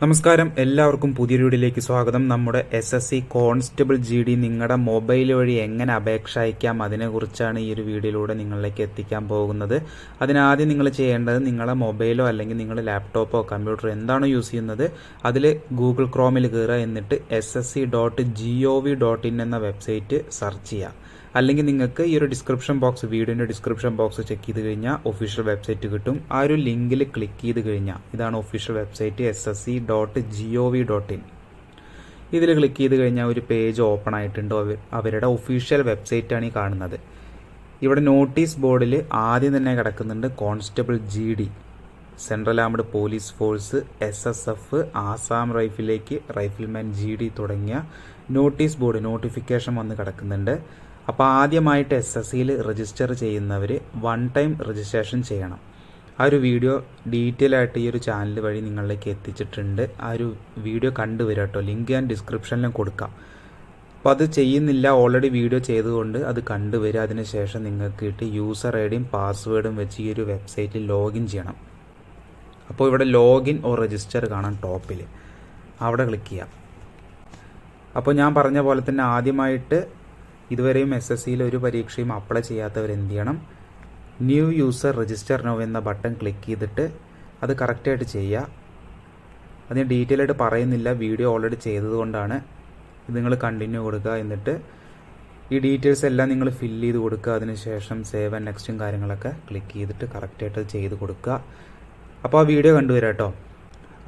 നമസ്കാരം. എല്ലാവർക്കും പുതിയ വീഡിയോയിലേക്ക് സ്വാഗതം. നമ്മുടെ S S C constable G D നിങ്ങളുടെ മൊബൈൽ വഴി എങ്ങനെ അപേക്ഷ അയക്കാം? അതിനെക്കുറിച്ചാണ് ഈ ഒരു വീഡിയോയിലൂടെ നിങ്ങളിലേക്ക് എത്തിക്കാൻ പോകുന്നത്. അതിനാദ്യം നിങ്ങൾ ചെയ്യേണ്ടത് നിങ്ങളുടെ മൊബൈലോ അല്ലെങ്കിൽ നിങ്ങളുടെ ലാപ്ടോപ്പോ കമ്പ്യൂട്ടറോ എന്താണോ യൂസ് ചെയ്യുന്നത് അതിൽ ഗൂഗിൾ ക്രോമിൽ കയറുക എന്നിട്ട് S S C dot G O V dot in എന്ന വെബ്സൈറ്റ് സെർച്ച് ചെയ്യുക അല്ലെങ്കിൽ നിങ്ങൾക്ക് ഈ ഒരു ഡിസ്ക്രിപ്ഷൻ ബോക്സ് വീഡിയോന്റെ ഡിസ്ക്രിപ്ഷൻ ബോക്സ് ചെക്ക് ചെയ്ത് കഴിഞ്ഞാൽ ഒഫീഷ്യൽ വെബ്സൈറ്റ് കിട്ടും. ആ ഒരു ലിങ്കിൽ ക്ലിക്ക് ചെയ്ത് കഴിഞ്ഞാൽ ഇതാണ് official website S S C dot G O V dot in ഇതിൽ ക്ലിക്ക് ചെയ്ത് കഴിഞ്ഞാൽ ഒരു പേജ് ഓപ്പൺ ആയിട്ടുണ്ട്. അവരുടെ ഒഫീഷ്യൽ വെബ്സൈറ്റാണ് ഈ കാണുന്നത്. ഇവിടെ നോട്ടീസ് ബോർഡിൽ ആദ്യം തന്നെ കിടക്കുന്നുണ്ട് constable G D central armed police force S S F Assam റൈഫിലേക്ക് rifleman G D തുടങ്ങിയ നോട്ടീസ് ബോർഡ് നോട്ടിഫിക്കേഷൻ വന്ന് കിടക്കുന്നുണ്ട്. അപ്പോൾ ആദ്യമായിട്ട് എസ് എസ് സിയിൽ രജിസ്റ്റർ ചെയ്യുന്നവർ വൺ ടൈം രജിസ്ട്രേഷൻ ചെയ്യണം. ആ ഒരു വീഡിയോ ഡീറ്റെയിൽ ആയിട്ട് ഈ ഒരു ചാനൽ വഴി നിങ്ങളിലേക്ക് എത്തിച്ചിട്ടുണ്ട്. ആ ഒരു വീഡിയോ കണ്ടുവരാം കേട്ടോ ലിങ്ക് ഞാൻ ഡിസ്ക്രിപ്ഷനിലും കൊടുക്കാം. അപ്പോൾ അത് ചെയ്യുന്നില്ല ഓൾറെഡി വീഡിയോ ചെയ്തുകൊണ്ട് അത് കണ്ടുവരിക അതിനുശേഷം നിങ്ങൾക്ക് കിട്ടി യൂസർ ഐ ഡിയും പാസ്വേഡും വെച്ച് ഈ ഒരു വെബ്സൈറ്റിൽ ലോഗിൻ ചെയ്യണം. അപ്പോൾ ഇവിടെ ലോഗിൻ ഓർ രജിസ്റ്റർ കാണാം ടോപ്പിൽ അവിടെ ക്ലിക്ക് ചെയ്യാം. അപ്പോൾ ഞാൻ പറഞ്ഞ പോലെ തന്നെ ആദ്യമായിട്ട് ഇതുവരെയും എസ് എസ് സിയിൽ ഒരു പരീക്ഷയും അപ്ലൈ ചെയ്യാത്തവർ എന്ത് ചെയ്യണം? ന്യൂ യൂസർ രജിസ്റ്റർ നോ എന്ന ബട്ടൺ ക്ലിക്ക് ചെയ്തിട്ട് അത് കറക്റ്റായിട്ട് ചെയ്യുക. അത് ഞാൻ ഡീറ്റെയിൽ ആയിട്ട് പറയുന്നില്ല വീഡിയോ ഓൾറെഡി ചെയ്തതുകൊണ്ടാണ് ഇത് നിങ്ങൾ കണ്ടിന്യൂ കൊടുക്കുക എന്നിട്ട് ഈ ഡീറ്റെയിൽസ് എല്ലാം നിങ്ങൾ ഫില്ല് ചെയ്ത് കൊടുക്കുക. അതിനുശേഷം സേവ് ആൻഡ് നെക്സ്റ്റും കാര്യങ്ങളൊക്കെ ക്ലിക്ക് ചെയ്തിട്ട് കറക്റ്റായിട്ട് ചെയ്ത് കൊടുക്കുക. അപ്പോൾ ആ വീഡിയോ കണ്ടുവരാം കേട്ടോ.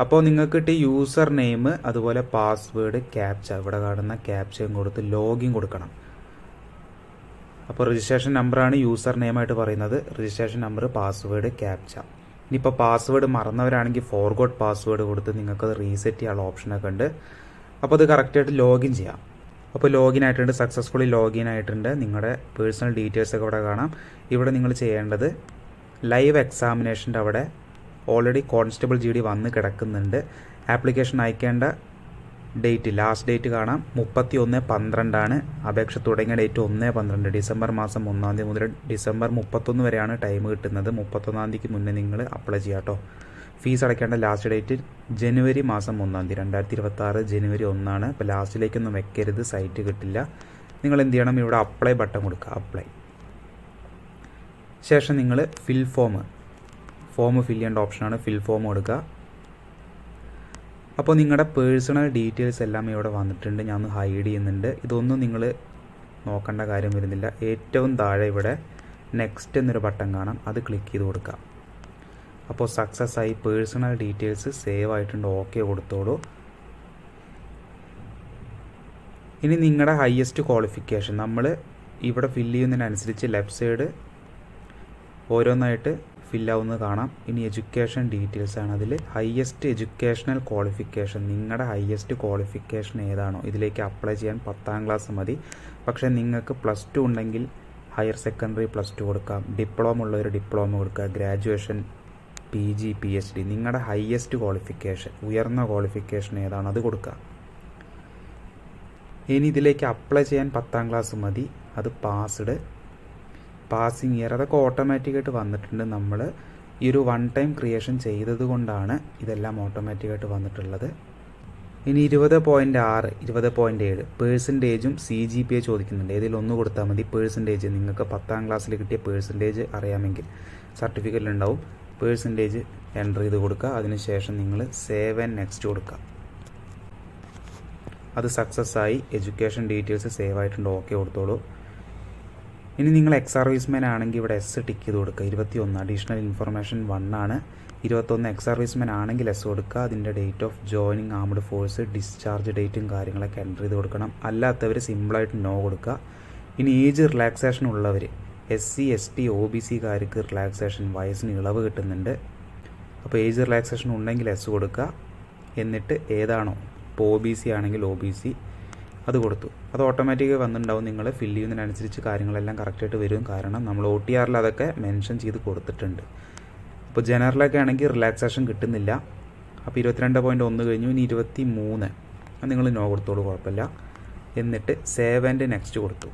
അപ്പോൾ നിങ്ങൾക്ക് കിട്ടിയ യൂസർ നെയിം അതുപോലെ പാസ്വേഡ് ക്യാപ്ച ഇവിടെ കാണുന്ന ക്യാപ്ചയും കൊടുത്ത് ലോഗിൻ കൊടുക്കണം. അപ്പോൾ രജിസ്ട്രേഷൻ നമ്പറാണ് യൂസർ നെയിമായിട്ട് പറയുന്നത്. രജിസ്ട്രേഷൻ നമ്പർ പാസ്വേഡ് ക്യാപ്ച ഇനിയിപ്പോൾ പാസ്വേഡ് മറന്നവരാണെങ്കിൽ ഫോർഗോട്ട് പാസ്വേഡ് കൊടുത്ത് നിങ്ങൾക്ക് അത് റീസെറ്റ് ചെയ്യാനുള്ള ഓപ്ഷനൊക്കെ ഉണ്ട്. അപ്പോൾ അത് കറക്റ്റായിട്ട് ലോഗിൻ ചെയ്യാം. അപ്പോൾ ലോഗിൻ ആയിട്ടുണ്ട് സക്സസ്ഫുള്ളി ലോഗിൻ ആയിട്ടുണ്ട്. നിങ്ങളുടെ പേഴ്സണൽ ഡീറ്റെയിൽസ് ഒക്കെ ഇവിടെ കാണാം. ഇവിടെ നിങ്ങൾ ചെയ്യേണ്ടത് ലൈവ് എക്സാമിനേഷന്റെ അവിടെ ഓൾറെഡി കോൺസ്റ്റബിൾ ജി ഡി വന്ന് കിടക്കുന്നുണ്ട്. ആപ്ലിക്കേഷൻ അയക്കേണ്ട ഡേറ്റ് ലാസ്റ്റ് ഡേറ്റ് കാണാം. മുപ്പത്തി ഒന്ന് പന്ത്രണ്ടാണ്. അപേക്ഷ തുടങ്ങിയ ഡേറ്റ് ഒന്ന് പന്ത്രണ്ട്. ഡിസംബർ മാസം ഒന്നാം തീയതി മുതൽ ഡിസംബർ മുപ്പത്തൊന്ന് വരെയാണ് ടൈം കിട്ടുന്നത്. മുപ്പത്തൊന്നാം തീയതിക്ക് മുന്നേ നിങ്ങൾ അപ്ലൈ ചെയ്യാം കേട്ടോ ഫീസ് അടയ്ക്കേണ്ട ലാസ്റ്റ് ഡേറ്റ് ജനുവരി മാസം ഒന്നാം തീയതി. രണ്ടായിരത്തി ഇരുപത്തി ആറ് ജനുവരി ഒന്നാണ്. അപ്പോൾ ലാസ്റ്റിലേക്കൊന്നും വെക്കരുത്. സൈറ്റ് കിട്ടില്ല. നിങ്ങൾ എന്ത് ചെയ്യണം? ഇവിടെ അപ്ലൈ ബട്ടൺ കൊടുക്കുക. അപ്ലൈ ശേഷം നിങ്ങൾ ഫിൽ ഫോം ഫോം ഫിൽ ചെയ്യേണ്ട ഓപ്ഷനാണ് ഫിൽ ഫോം കൊടുക്കുക. അപ്പോൾ നിങ്ങളുടെ പേഴ്സണൽ ഡീറ്റെയിൽസ് എല്ലാം ഇവിടെ വന്നിട്ടുണ്ട്. ഞാൻ ഒന്ന് ഹൈഡ് ചെയ്യുന്നുണ്ട്. ഇതൊന്നും നിങ്ങൾ നോക്കേണ്ട കാര്യം വരുന്നില്ല. ഏറ്റവും താഴെ ഇവിടെ നെക്സ്റ്റ് എന്നൊരു ബട്ടൺ കാണാം. അത് ക്ലിക്ക് ചെയ്ത് കൊടുക്കുക അപ്പോൾ സക്സസ് ആയി പേഴ്സണൽ ഡീറ്റെയിൽസ് സേവ് ആയിട്ടുണ്ട്. ഓക്കെ കൊടുത്തോളൂ. ഇനി നിങ്ങളുടെ ഹയസ്റ്റ് ക്വാളിഫിക്കേഷൻ നമ്മൾ ഇവിടെ ഫില്ല് ചെയ്യുന്നതിനനുസരിച്ച് ലെഫ്റ്റ് സൈഡ് ഓരോന്നായിട്ട് ഫില്ലാവുന്നത് കാണാം. ഇനി എഡ്യൂക്കേഷൻ ഡീറ്റെയിൽസ് ആണ് അതിൽ ഹയസ്റ്റ് എഡ്യൂക്കേഷണൽ ക്വാളിഫിക്കേഷൻ നിങ്ങളുടെ ഹയസ്റ്റ് ക്വാളിഫിക്കേഷൻ ഏതാണോ ഇതിലേക്ക് അപ്ലൈ ചെയ്യാൻ പത്താം ക്ലാസ് മതി. പക്ഷേ നിങ്ങൾക്ക് പ്ലസ് ടു ഉണ്ടെങ്കിൽ ഹയർ സെക്കൻഡറി പ്ലസ് ടു കൊടുക്കാം. ഡിപ്ലോമ ഉള്ളവർ ഡിപ്ലോമ കൊടുക്കുക. Graduation P G P H D നിങ്ങളുടെ ഹയസ്റ്റ് ക്വാളിഫിക്കേഷൻ ഉയർന്ന ക്വാളിഫിക്കേഷൻ ഏതാണോ അത് കൊടുക്കുക. ഇനി ഇതിലേക്ക് അപ്ലൈ ചെയ്യാൻ പത്താം ക്ലാസ് മതി. അത് പാസ്ഡ് പാസിങ് ഇയർ അതൊക്കെ ഓട്ടോമാറ്റിക്കായിട്ട് വന്നിട്ടുണ്ട് നമ്മൾ ഈ ഒരു വൺ ടൈം ക്രിയേഷൻ ചെയ്തത് കൊണ്ടാണ് ഇതെല്ലാം ഓട്ടോമാറ്റിക്കായിട്ട് വന്നിട്ടുള്ളത്. ഇനി ഇരുപത് പോയിന്റ് ആറ് ഇരുപത് പോയിന്റ് ഏഴ് പേഴ്സന്റേജും സി ജി പി എ ചോദിക്കുന്നുണ്ട്. ഏതിൽ ഒന്ന് കൊടുത്താൽ മതി. പേഴ്സന്റേജ് നിങ്ങൾക്ക് പത്താം ക്ലാസ്സിൽ കിട്ടിയ പേഴ്സന്റേജ് അറിയാമെങ്കിൽ സർട്ടിഫിക്കറ്റിൽ ഉണ്ടാവും. പേഴ്സന്റേജ് എന്റർ ചെയ്ത് കൊടുക്കുക. അതിനുശേഷം നിങ്ങൾ സേവ് ആൻഡ് നെക്സ്റ്റ് കൊടുക്കുക. അത് സക്സസ് ആയി. എഡ്യൂക്കേഷൻ ഡീറ്റെയിൽസ് സേവ് ആയിട്ടുണ്ട്. ഓക്കെ കൊടുത്തോളൂ. ഇനി നിങ്ങൾ എക്സ് സർവീസ്മാൻ ആണെങ്കിൽ ഇവിടെ എസ് ടിക്ക് ചെയ്ത് കൊടുക്കുക. ഇരുപത്തി ഒന്ന് അഡീഷണൽ ഇൻഫർമേഷൻ വൺ ആണ്. ഇരുപത്തൊന്ന് എക്സ് സർവീസ്മാൻ ആണെങ്കിൽ എസ് കൊടുക്കുക. അതിന്റെ date of joining armed force discharge ഡേറ്റും കാര്യങ്ങളൊക്കെ എന്റർ ചെയ്ത് കൊടുക്കണം. അല്ലാത്തവർ സിമ്പിളായിട്ട് നോ കൊടുക്കുക. ഇനി ഏജ് റിലാക്സേഷൻ ഉള്ളവർ S C S T O B സിക്കാർക്ക് relaxation വയസ്സിന് ഇളവ് കിട്ടുന്നുണ്ട്. അപ്പോൾ ഏജ് റിലാക്സേഷൻ ഉണ്ടെങ്കിൽ എസ് കൊടുക്കുക. എന്നിട്ട് ഏതാണോ ഇപ്പോൾ ഒ ബി സി ആണെങ്കിൽ ഒ ബി സി അത് കൊടുത്തു. അത് ഓട്ടോമാറ്റിക്കായി വന്നിട്ടുണ്ടാവും നിങ്ങൾ ഫില്ല് ചെയ്യുന്നതിനനുസരിച്ച് കാര്യങ്ങളെല്ലാം കറക്റ്റായിട്ട് വരും. കാരണം നമ്മൾ ഒ ടി ആറിൽ അതൊക്കെ മെൻഷൻ ചെയ്ത് കൊടുത്തിട്ടുണ്ട്. അപ്പോൾ ജനറലൊക്കെ ആണെങ്കിൽ റിലാക്സേഷൻ കിട്ടുന്നില്ല. അപ്പോൾ ഇരുപത്തിരണ്ട് പോയിന്റ് ഒന്ന് കഴിഞ്ഞു. ഇനി ഇരുപത്തി മൂന്ന് നിങ്ങൾ നോ കൊടുത്തോളൂ കുഴപ്പമില്ല. എന്നിട്ട് സേവ് ആൻഡ് നെക്സ്റ്റ് കൊടുത്തു.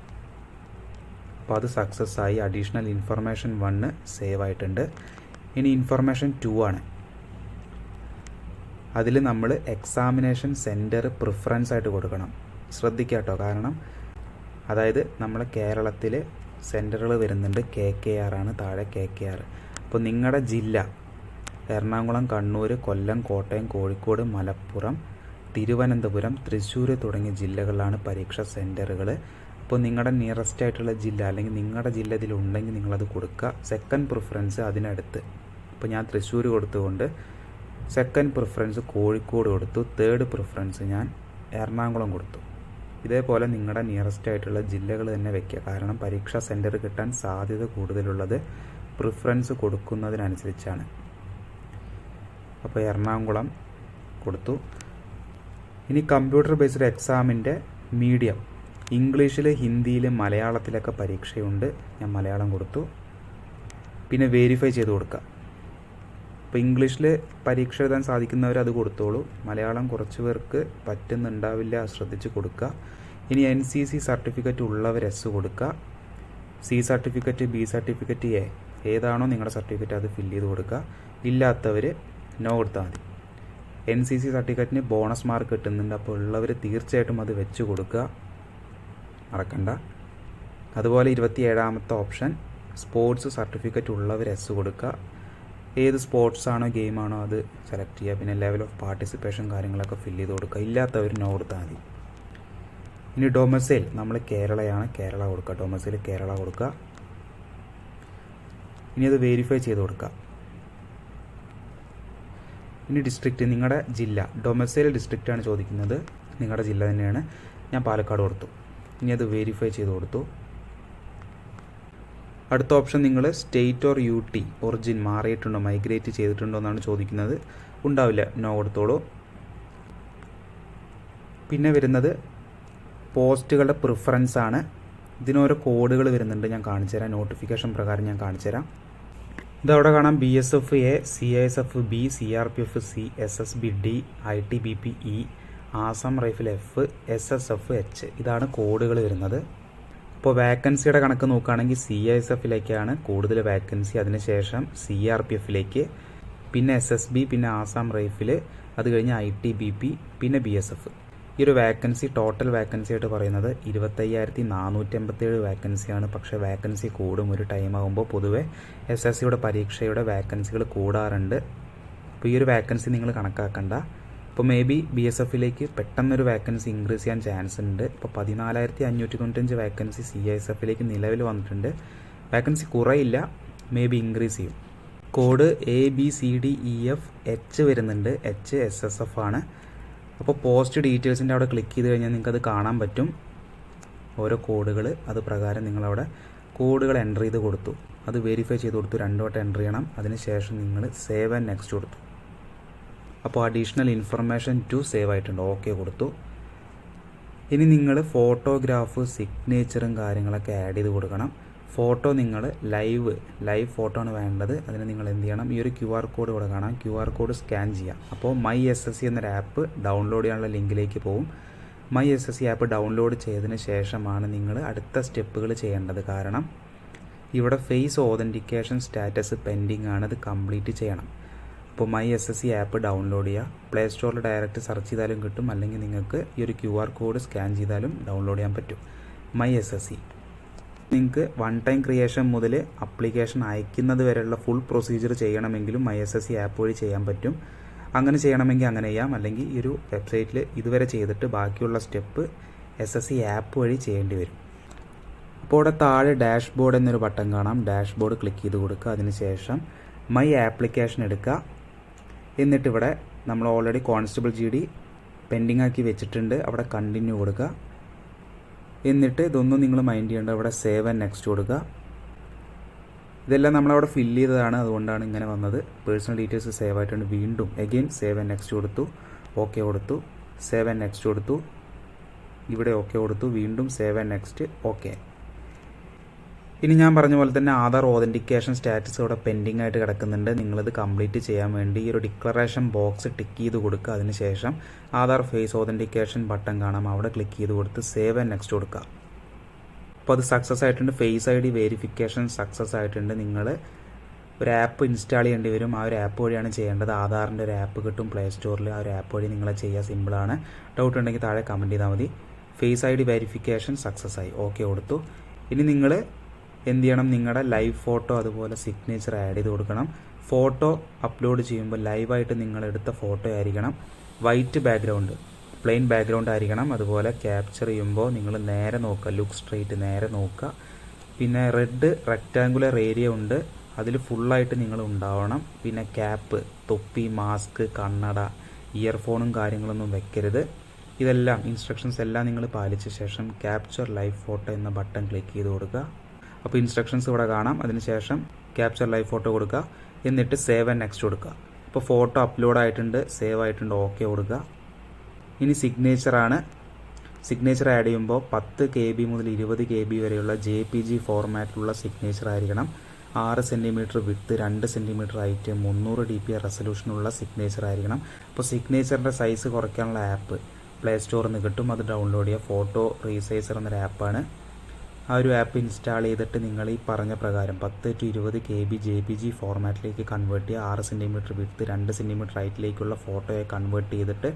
അപ്പോൾ അത് സക്സസ് ആയി. അഡീഷണൽ ഇൻഫർമേഷൻ വണ്ണ് സേവ് ആയിട്ടുണ്ട്. ഇനി ഇൻഫർമേഷൻ ടു ആണ്. അതിൽ നമ്മൾ എക്സാമിനേഷൻ സെന്റർ പ്രിഫറൻസ് ആയിട്ട് കൊടുക്കണം. ശ്രദ്ധിക്കുക കേട്ടോ കാരണം അതായത് നമ്മളെ കേരളത്തിൽ സെന്ററുകൾ വരുന്നുണ്ട് കെ കെ ആർ ആണ് താഴെ കെ കെ ആർ. അപ്പോൾ നിങ്ങളുടെ ജില്ല എറണാകുളം കണ്ണൂർ കൊല്ലം കോട്ടയം കോഴിക്കോട് മലപ്പുറം തിരുവനന്തപുരം തൃശ്ശൂർ തുടങ്ങിയ ജില്ലകളിലാണ് പരീക്ഷാ സെന്ററുകൾ അപ്പോൾ നിങ്ങളുടെ നിയറസ്റ്റ് ആയിട്ടുള്ള ജില്ല അല്ലെങ്കിൽ നിങ്ങളുടെ ജില്ല ഇതിലുണ്ടെങ്കിൽ നിങ്ങളത് കൊടുക്കുക. സെക്കൻഡ് പ്രിഫറൻസ് അതിനടുത്ത്. അപ്പോൾ ഞാൻ തൃശ്ശൂർ കൊടുത്തുകൊണ്ട് സെക്കൻഡ് പ്രിഫറൻസ് കോഴിക്കോട് കൊടുത്തു. തേർഡ് പ്രിഫറൻസ് ഞാൻ എറണാകുളം കൊടുത്തു. ഇതേപോലെ നിങ്ങളുടെ നിയറസ്റ്റ് ആയിട്ടുള്ള ജില്ലകൾ തന്നെ വെക്കുക കാരണം പരീക്ഷാ സെന്റർ കിട്ടാൻ സാധ്യത കൂടുതലുള്ളത് പ്രിഫറൻസ് കൊടുക്കുന്നതിനനുസരിച്ചാണ്. അപ്പോൾ എറണാകുളം കൊടുത്തു. ഇനി കമ്പ്യൂട്ടർ ബേസ്ഡ് എക്സാമിന്റെ മീഡിയം ഇംഗ്ലീഷിൽ ഹിന്ദിയിൽ മലയാളത്തിലൊക്കെ പരീക്ഷയുണ്ട്. ഞാൻ മലയാളം കൊടുത്തു. പിന്നെ വെരിഫൈ ചെയ്ത് കൊടുക്കുക അപ്പോൾ ഇംഗ്ലീഷിൽ പരീക്ഷ എഴുതാൻ സാധിക്കുന്നവർ അത് കൊടുത്തോളൂ. മലയാളം കുറച്ച് പേർക്ക് പറ്റുന്നുണ്ടാവില്ല ശ്രദ്ധിച്ച് കൊടുക്കുക. ഇനി എൻ സി സി സർട്ടിഫിക്കറ്റ് ഉള്ളവർ എസ് കൊടുക്കുക. C certificate B certificate A ഏതാണോ നിങ്ങളുടെ സർട്ടിഫിക്കറ്റ് അത് ഫില്ല് ചെയ്ത് കൊടുക്കുക. ഇല്ലാത്തവർ നോ കൊടുത്താൽ മതി. എൻ സി സി സർട്ടിഫിക്കറ്റിന് ബോണസ് മാർക്ക് കിട്ടുന്നുണ്ട്. അപ്പോൾ ഉള്ളവർ തീർച്ചയായിട്ടും അത് വെച്ച് കൊടുക്കുക. മറക്കണ്ട. അതുപോലെ ഇരുപത്തി ഏഴാമത്തെ ഓപ്ഷൻ സ്പോർട്സ് സർട്ടിഫിക്കറ്റ് ഉള്ളവർ എസ് കൊടുക്കുക. ഏത് സ്പോർട്സ് ആണോ ഗെയിമാണോ അത് സെലക്ട് ചെയ്യുക. പിന്നെ ലെവൽ ഓഫ് പാർട്ടിസിപ്പേഷൻ കാര്യങ്ങളൊക്കെ ഫില്ല് ചെയ്ത് കൊടുക്കുക. ഇല്ലാത്തവർ നോ കൊടുത്താൽ മതി. ഇനി ഡൊമസൈൽ നമ്മൾ കേരളയാണ്. കേരള കൊടുക്കുക. ഡൊമസൈൽ കേരള കൊടുക്കുക. ഇനി അത് വെരിഫൈ ചെയ്ത് കൊടുക്കുക. ഇനി ഡിസ്ട്രിക്റ്റ് നിങ്ങളുടെ ജില്ല. ഡൊമസൈൽ ഡിസ്ട്രിക്റ്റ് ആണ് ചോദിക്കുന്നത്. നിങ്ങളുടെ ജില്ല തന്നെയാണ്. ഞാൻ പാലക്കാട് കൊടുത്തു. ഇനി അത് വെരിഫൈ ചെയ്ത് കൊടുത്തു. അടുത്ത ഓപ്ഷൻ നിങ്ങൾ state or U T origin മാറിയിട്ടുണ്ടോ migrate ചെയ്തിട്ടുണ്ടോ എന്നാണ് ചോദിക്കുന്നത്. ഉണ്ടാവില്ല നോ കൊടുത്തോളൂ. പിന്നെ വരുന്നത് പോസ്റ്റുകളുടെ പ്രിഫറൻസ് ആണ്. ഇതിനോരോ കോഡുകൾ വരുന്നുണ്ട് ഞാൻ കാണിച്ചു തരാം. നോട്ടിഫിക്കേഷൻ പ്രകാരം ഞാൻ കാണിച്ചു തരാം. ഇതവിടെ കാണാം B S F A C S F B C R P F C S S B D I T B P E Assam rifle F S S F H ഇതാണ് കോഡുകൾ വരുന്നത്. ഇപ്പോൾ വാക്കൻസിയുടെ കണക്ക് നോക്കുകയാണെങ്കിൽ സി എസ് എഫിലേക്കാണ് കൂടുതൽ vacancy അതിനുശേഷം C R P എഫിലേക്ക് പിന്നെ എസ് എസ് ബി പിന്നെ ആസാം റൈഫിൾ അത് കഴിഞ്ഞ് ഐ ടി ബി പി പിന്നെ ബി എസ് എഫ് ഈ ഒരു വാക്കൻസി ടോട്ടൽ വാക്കൻസി ആയിട്ട് പറയുന്നത് ഇരുപത്തയ്യായിരത്തി നാനൂറ്റി അമ്പത്തേഴ് വാക്കൻസിയാണ് പക്ഷേ വാക്കൻസി കൂടും ഒരു ടൈം ആകുമ്പോൾ പൊതുവെ എസ് എസ് സിയുടെ പരീക്ഷയുടെ വാക്കൻസികൾ കൂടാറുണ്ട്. അപ്പോൾ ഈ ഒരു വാക്കൻസി നിങ്ങൾ കണക്കാക്കണ്ട. ഇപ്പോൾ മേ ബി ബി എസ് എഫിലേക്ക് പെട്ടെന്നൊരു വാക്കൻസി ഇൻക്രീസ് ചെയ്യാൻ ചാൻസ് ഉണ്ട്. ഇപ്പോൾ പതിനാലായിരത്തി അഞ്ഞൂറ്റി തൊണ്ണൂറ്റഞ്ച് വാക്കൻസി സി എസ് എഫിലേക്ക് നിലവിൽ വന്നിട്ടുണ്ട്. വാക്കൻസി കുറയില്ല മേ ബി ഇൻക്രീസ് ചെയ്യും. Code A B C D E F H വരുന്നുണ്ട്. എച്ച് എസ് എസ് എഫ് ആണ്. അപ്പോൾ പോസ്റ്റ് ഡീറ്റെയിൽസിന്റെ അവിടെ ക്ലിക്ക് ചെയ്ത് കഴിഞ്ഞാൽ നിങ്ങൾക്കത് കാണാൻ പറ്റും. ഓരോ കോഡുകൾ അത് പ്രകാരം നിങ്ങളവിടെ കോഡുകൾ എന്റർ ചെയ്ത് കൊടുത്തു. അത് വെരിഫൈ ചെയ്ത് കൊടുത്തു. രണ്ടു വട്ടം എന്റർ ചെയ്യണം അതിനുശേഷം നിങ്ങൾ സേവ് ആൻഡ് നെക്സ്റ്റ് കൊടുത്തു. അപ്പോൾ അഡീഷണൽ ഇൻഫർമേഷൻ ടു സേവ് ആയിട്ടുണ്ട്. ഓക്കെ കൊടുത്തു. ഇനി നിങ്ങൾ ഫോട്ടോഗ്രാഫ് സിഗ്നേച്ചറും കാര്യങ്ങളൊക്കെ ആഡ് ചെയ്ത് കൊടുക്കണം. ഫോട്ടോ നിങ്ങൾ ലൈവ് ലൈവ് ഫോട്ടോ ആണ് വേണ്ടത്. അതിന് നിങ്ങൾ എന്ത് ചെയ്യണം? ഈ ഒരു ക്യു ആർ കോഡ് ഇവിടെ കാണാം. ക്യു ആർ കോഡ് സ്കാൻ ചെയ്യാം. അപ്പോൾ മൈ എസ് എസ് സി എന്നൊരു ആപ്പ് ഡൗൺലോഡ് ചെയ്യാനുള്ള ലിങ്കിലേക്ക് പോകും. My S S C app download ചെയ്തതിന് ശേഷമാണ് നിങ്ങൾ അടുത്ത സ്റ്റെപ്പുകൾ ചെയ്യേണ്ടത്. കാരണം ഇവിടെ ഫേസ് ഓതന്റിക്കേഷൻ സ്റ്റാറ്റസ് പെൻഡിങ് ആണ്. അത് കംപ്ലീറ്റ് ചെയ്യണം. അപ്പോൾ my S S C app download ചെയ്യുക പ്ലേ സ്റ്റോറിൽ ഡയറക്റ്റ് സെർച്ച് ചെയ്താലും കിട്ടും. അല്ലെങ്കിൽ നിങ്ങൾക്ക് ഈ ഒരു ക്യു ആർ കോഡ് സ്കാൻ ചെയ്താലും ഡൗൺലോഡ് ചെയ്യാൻ പറ്റും. മൈ എസ് എസ് സി നിങ്ങൾക്ക് വൺ ടൈം ക്രിയേഷൻ മുതൽ അപ്ലിക്കേഷൻ അയക്കുന്നത് വരെയുള്ള ഫുൾ പ്രൊസീജിയർ ചെയ്യണമെങ്കിലും my S S C app വഴി ചെയ്യാൻ പറ്റും. അങ്ങനെ ചെയ്യണമെങ്കിൽ അങ്ങനെ ചെയ്യാം. അല്ലെങ്കിൽ ഈ ഒരു വെബ്സൈറ്റിൽ ഇതുവരെ ചെയ്തിട്ട് ബാക്കിയുള്ള step S S C app വഴി ചെയ്യേണ്ടി വരും. അപ്പോൾ ഇവിടെ താഴെ ഡാഷ്ബോർഡ് എന്നൊരു ബട്ടൺ കാണാം. ഡാഷ്ബോർഡ് ക്ലിക്ക് ചെയ്ത് കൊടുക്കുക. അതിനുശേഷം മൈ ആപ്ലിക്കേഷൻ എടുക്കുക. എന്നിട്ട് ഇവിടെ നമ്മൾ already constable G D pending ആക്കി വെച്ചിട്ടുണ്ട്. അവിടെ കണ്ടിന്യൂ കൊടുക്കുക. എന്നിട്ട് ഇതൊന്നും നിങ്ങൾ മൈൻഡ് ചെയ്യേണ്ട അവിടെ സേവ് ആൻഡ് നെക്സ്റ്റ് കൊടുക്കുക. ഇതെല്ലാം നമ്മളവിടെ ഫില്ല് ചെയ്തതാണ്. അതുകൊണ്ടാണ് ഇങ്ങനെ വന്നത്. പേഴ്സണൽ ഡീറ്റെയിൽസ് സേവ് ആയിട്ടുണ്ട്. വീണ്ടും എഗെയിൻ സേവ് ആൻഡ് നെക്സ്റ്റ് കൊടുത്തു. ഓക്കെ കൊടുത്തു. സേവ് ആൻഡ് നെക്സ്റ്റ് കൊടുത്തു. ഇവിടെ ഓക്കെ കൊടുത്തു. വീണ്ടും സേവ് ആൻഡ് നെക്സ്റ്റ് ഓക്കെ ഇനി ഞാൻ പറഞ്ഞ പോലെ തന്നെ ആധാർ ഓതന്റിക്കേഷൻ സ്റ്റാറ്റസ് ഇവിടെ പെൻഡിങ് ആയിട്ട് കിടക്കുന്നുണ്ട്. നിങ്ങളിത് കംപ്ലീറ്റ് ചെയ്യാൻ വേണ്ടി ഈ ഒരു ഡിക്ലറേഷൻ ബോക്സ് ടിക്ക് ചെയ്ത് കൊടുക്കുക. അതിനുശേഷം ആധാർ ഫേസ് ഓതന്റിക്കേഷൻ ബട്ടൺ കാണാം. അവിടെ ക്ലിക്ക് ചെയ്ത് കൊടുത്ത് സേവ് ആൻഡ് നെക്സ്റ്റ് കൊടുക്കുക. അപ്പോൾ അത് സക്സസ് ആയിട്ടുണ്ട്. Face I D verification success ആയിട്ടുണ്ട്. നിങ്ങൾ ഒരു ആപ്പ് ഇൻസ്റ്റാൾ ചെയ്യേണ്ടി വരും. ആ ഒരു ആപ്പ് വഴിയാണ് ചെയ്യേണ്ടത്. ആധാറിന്റെ ഒരു ആപ്പ് കിട്ടും. പ്ലേ സ്റ്റോറിൽ ആ ഒരു ആപ്പ് വഴി നിങ്ങളെ ചെയ്യുക സിമ്പിളാണ് ഡൗട്ട് ഉണ്ടെങ്കിൽ താഴെ കമന്റ് ചെയ്താൽ മതി. Face I D verification success ആയി. ഓക്കെ കൊടുത്തു. ഇനി നിങ്ങൾ എന്ത് ചെയ്യണം നിങ്ങളുടെ ലൈവ് ഫോട്ടോ അതുപോലെ സിഗ്നേച്ചർ ആഡ് ചെയ്ത് കൊടുക്കണം. ഫോട്ടോ അപ്ലോഡ് ചെയ്യുമ്പോൾ ലൈവായിട്ട് നിങ്ങൾ എടുത്ത ഫോട്ടോ ആയിരിക്കണം. വൈറ്റ് ബാക്ക്ഗ്രൗണ്ട് പ്ലെയിൻ ബാക്ക്ഗ്രൗണ്ട് ആയിരിക്കണം. അതുപോലെ ക്യാപ്ചർ ചെയ്യുമ്പോൾ നിങ്ങൾ നേരെ നോക്കുക ലുക്ക് സ്ട്രെയിറ്റ് നേരെ നോക്കുക. പിന്നെ റെഡ് റെക്റ്റാങ്കുലർ ഏരിയ ഉണ്ട്. അതിൽ ഫുള്ളായിട്ട് നിങ്ങൾ ഉണ്ടാവണം. പിന്നെ ക്യാപ്പ് തൊപ്പി മാസ്ക് കണ്ണട ഇയർഫോണും കാര്യങ്ങളൊന്നും വെക്കരുത്. ഇതെല്ലാം ഇൻസ്ട്രക്ഷൻസ് എല്ലാം നിങ്ങൾ പാലിച്ച ശേഷം ക്യാപ്ചർ ലൈവ് ഫോട്ടോ എന്ന ബട്ടൺ ക്ലിക്ക് ചെയ്ത് കൊടുക്കുക. അപ്പോൾ ഇൻസ്ട്രക്ഷൻസ് ഇവിടെ കാണാം. അതിനുശേഷം ക്യാപ്ചർ ലൈവ് ഫോട്ടോ കൊടുക്കുക. എന്നിട്ട് സേവ് ആൻഡ് നെക്സ്റ്റ് കൊടുക്കുക. അപ്പോൾ ഫോട്ടോ അപ്ലോഡ് ആയിട്ടുണ്ട്. സേവ് ആയിട്ടുണ്ട്. ഓക്കെ കൊടുക്കുക. ഇനി സിഗ്നേച്ചറാണ് സിഗ്നേച്ചർ ആഡ് ചെയ്യുമ്പോൾ പത്ത് കെ ബി മുതൽ ഇരുപത് കെ ബി വരെയുള്ള ജെ പി ജി ഫോർമാറ്റിലുള്ള സിഗ്നേച്ചർ ആയിരിക്കണം. ആറ് സെന്റിമീറ്റർ വിട്ട് രണ്ട് സെന്റിമീറ്റർ ഹൈറ്റ് മുന്നൂറ് ഡി പി റെസൊല്യൂഷനുള്ള സിഗ്നേച്ചർ ആയിരിക്കണം. അപ്പോൾ സിഗ്നേച്ചറിന്റെ സൈസ് കുറയ്ക്കാനുള്ള ആപ്പ് പ്ലേ സ്റ്റോറിൽ നിന്ന് കിട്ടും. അത് ഡൗൺലോഡ് ചെയ്യുക. ഫോട്ടോ റീസൈസർ എന്നൊരു ആപ്പാണ് ആ ഒരു ആപ്പ് ഇൻസ്റ്റാൾ ചെയ്തിട്ട് നിങ്ങൾ ഈ പറഞ്ഞ പ്രകാരം പത്ത് ടു ഇരുപത് K B J P G ഫോർമാറ്റിലേക്ക് convert ചെയ്യുക. ആറ് സെന്റിമീറ്റർ വിട്ട് രണ്ട് സെന്റിമീറ്റർ ഹൈറ്റിലേക്കുള്ള ഫോട്ടോയെ കൺവേർട്ട് ചെയ്തിട്ട്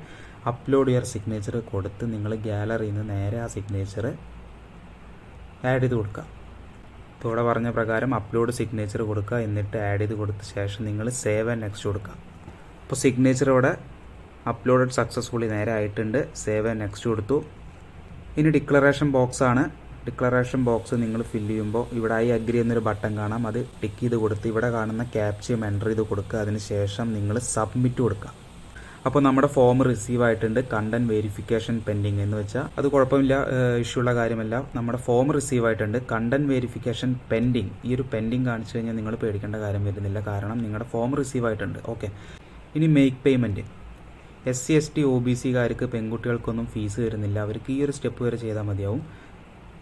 അപ്ലോഡ് യുവർ സിഗ്നേച്ചർ കൊടുത്ത് നിങ്ങൾ ഗാലറിയിൽ നിന്ന് നേരെ ആ സിഗ്നേച്ചർ ആഡ് ചെയ്ത് കൊടുക്കുക. ഇപ്പോൾ ഇവിടെ പറഞ്ഞ പ്രകാരം അപ്ലോഡ് സിഗ്നേച്ചർ കൊടുക്കുക. എന്നിട്ട് ആഡ് ചെയ്ത് കൊടുത്ത ശേഷം നിങ്ങൾ സേവ് ആൻഡ് നെക്സ്റ്റ് കൊടുക്കുക. അപ്പോൾ സിഗ്നേച്ചർ ഇവിടെ അപ്ലോഡഡ് സക്സസ്ഫുള്ളി നേരെ ആയിട്ടുണ്ട്. സേവ് ആൻഡ് നെക്സ്റ്റ് കൊടുത്തു. ഇനി ഡിക്ലറേഷൻ ബോക്സ് ആണ്. ഡിക്ലറേഷൻ ബോക്സ് നിങ്ങൾ ഫില്ല് ചെയ്യുമ്പോൾ ഇവിടെ ഐ അഗ്രി എന്നൊരു ബട്ടൺ കാണാം. അത് ടിക്ക് ചെയ്ത് കൊടുത്ത് ഇവിടെ കാണുന്ന ക്യാപ്ചയും എന്റർ ചെയ്ത് കൊടുക്കുക. അതിനുശേഷം നിങ്ങൾ സബ്മിറ്റ് കൊടുക്കുക. അപ്പോൾ നമ്മുടെ ഫോം റിസീവ് ആയിട്ടുണ്ട്. കണ്ടന്റ് വെരിഫിക്കേഷൻ പെൻഡിങ് എന്ന് വെച്ചാൽ അത് കുഴപ്പമില്ല ഇഷ്യൂ ഉള്ള കാര്യമല്ല. നമ്മുടെ ഫോം റിസീവ് ആയിട്ടുണ്ട്. കണ്ടന്റ് വെരിഫിക്കേഷൻ പെൻഡിങ് ഈ ഒരു പെൻഡിങ് കാണിച്ചു കഴിഞ്ഞാൽ നിങ്ങൾ പേടിക്കേണ്ട കാര്യം വരുന്നില്ല. കാരണം നിങ്ങളുടെ ഫോം റിസീവ് ആയിട്ടുണ്ട്. ഓക്കെ ഇനി make payment S C S T O B സിക്കാർക്ക് പെൺകുട്ടികൾക്കൊന്നും ഫീസ് വരുന്നില്ല. അവർക്ക് ഈ ഒരു സ്റ്റെപ്പ് വരെ ചെയ്താൽ മതിയാവും.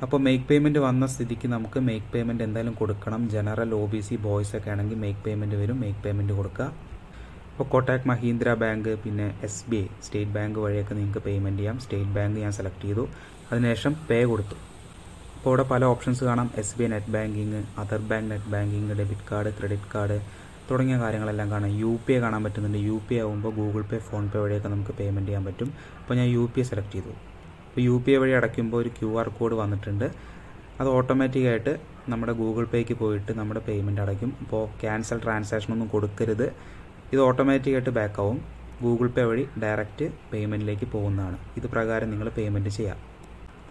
അപ്പോൾ മേക്ക് പേയ്മെന്റ് വന്ന സ്ഥിതിക്ക് നമുക്ക് മേക്ക് പേയ്മെന്റ് എന്തായാലും കൊടുക്കണം. General O B C boys ഒക്കെ ആണെങ്കിൽ മേക്ക് പേയ്മെന്റ് വരും. മേക്ക് പേയ്മെന്റ് കൊടുക്കുക ഇപ്പോൾ കോട്ടാക് മഹീന്ദ്ര ബാങ്ക് പിന്നെ S B I state bank വഴിയൊക്കെ നിങ്ങൾക്ക് പേയ്മെന്റ് ചെയ്യാം. സ്റ്റേറ്റ് ബാങ്ക് ഞാൻ സെലക്ട് ചെയ്തു. അതിനുശേഷം പേ കൊടുത്തു. അപ്പോൾ ഇവിടെ പല ഓപ്ഷൻസ് കാണാം. S B I net banking other bank net banking debit card credit card തുടങ്ങിയ കാര്യങ്ങളെല്ലാം കാണാം. യു പി ഐ കാണാൻ പറ്റുന്നുണ്ട്. യു പി ഐ ആകുമ്പോൾ ഗൂഗിൾ പേ ഫോൺ പേ വഴിയൊക്കെ നമുക്ക് പേയ്മെന്റ് ചെയ്യാൻ പറ്റും. അപ്പോൾ ഞാൻ യു പി ഐ സെലക്ട് ചെയ്തു. യു പി ഐ വഴി അടയ്ക്കുമ്പോൾ ഒരു ക്യു ആർ കോഡ് വന്നിട്ടുണ്ട്. അത് ഓട്ടോമാറ്റിക്കായിട്ട് നമ്മുടെ ഗൂഗിൾ പേക്ക് പോയിട്ട് നമ്മുടെ പേയ്മെന്റ് അടയ്ക്കും. അപ്പോൾ ക്യാൻസൽ ട്രാൻസാക്ഷൻ ഒന്നും കൊടുക്കരുത്. ഇത് ഓട്ടോമാറ്റിക്കായിട്ട് ബാക്ക് ആവും. ഗൂഗിൾ പേ വഴി ഡയറക്റ്റ് പേയ്മെന്റിലേക്ക് പോകുന്നതാണ്. ഇത് പ്രകാരം നിങ്ങൾ പേയ്മെന്റ് ചെയ്യാം.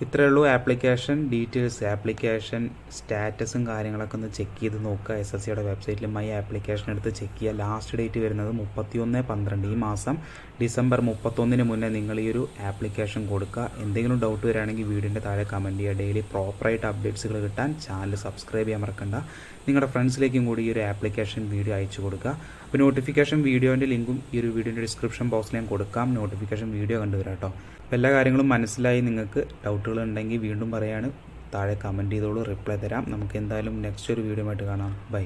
ഇത്രയേ ഉള്ളൂ ആപ്ലിക്കേഷൻ ഡീറ്റെയിൽസ് ആപ്ലിക്കേഷൻ സ്റ്റാറ്റസും കാര്യങ്ങളൊക്കെ ഒന്ന് ചെക്ക് ചെയ്ത് നോക്കുക. എസ് എസ് സിയുടെ വെബ്സൈറ്റിൽ മൈ ആപ്ലിക്കേഷൻ എടുത്ത് ചെക്ക് ചെയ്യുക. ലാസ്റ്റ് ഡേറ്റ് വരുന്നത് മുപ്പത്തിയൊന്ന് പന്ത്രണ്ട്. ഈ മാസം ഡിസംബർ മുപ്പത്തൊന്നിന് മുന്നേ നിങ്ങൾ ഈ ഒരു ആപ്ലിക്കേഷൻ കൊടുക്കുക. എന്തെങ്കിലും ഡൗട്ട് വരികയാണെങ്കിൽ വീഡിയോന്റെ താഴെ കമന്റ് ചെയ്യുക. ഡെയിലി പ്രോപ്പറായിട്ട് അപ്ഡേറ്റ്സുകൾ കിട്ടാൻ ചാനൽ സബ്സ്ക്രൈബ് ചെയ്യാൻ മറക്കണ്ട. നിങ്ങളുടെ ഫ്രണ്ട്സിലേക്കും കൂടി ഈ ഒരു ആപ്ലിക്കേഷൻ വീഡിയോ അയച്ചു കൊടുക്കുക. അപ്പോൾ നോട്ടിഫിക്കേഷൻ വീഡിയോന്റെ ലിങ്കും ഈ ഒരു വീഡിയോന്റെ ഡിസ്ക്രിപ്ഷൻ ബോക്സിൽ ഞാൻ കൊടുക്കാം. നോട്ടിഫിക്കേഷൻ വീഡിയോ കണ്ടുവരാം കേട്ടോ അപ്പോൾ എല്ലാ കാര്യങ്ങളും മനസ്സിലായി നിങ്ങൾക്ക് ഡൗട്ടുകൾ ഉണ്ടെങ്കിൽ വീണ്ടും പറയാണ്. താഴെ കമന്റ് ചെയ്തോളൂ റിപ്ലൈ തരാം. നമുക്ക് എന്തായാലും നെക്സ്റ്റ് ഒരു വീഡിയോ ആയിട്ട് കാണാം. ബൈ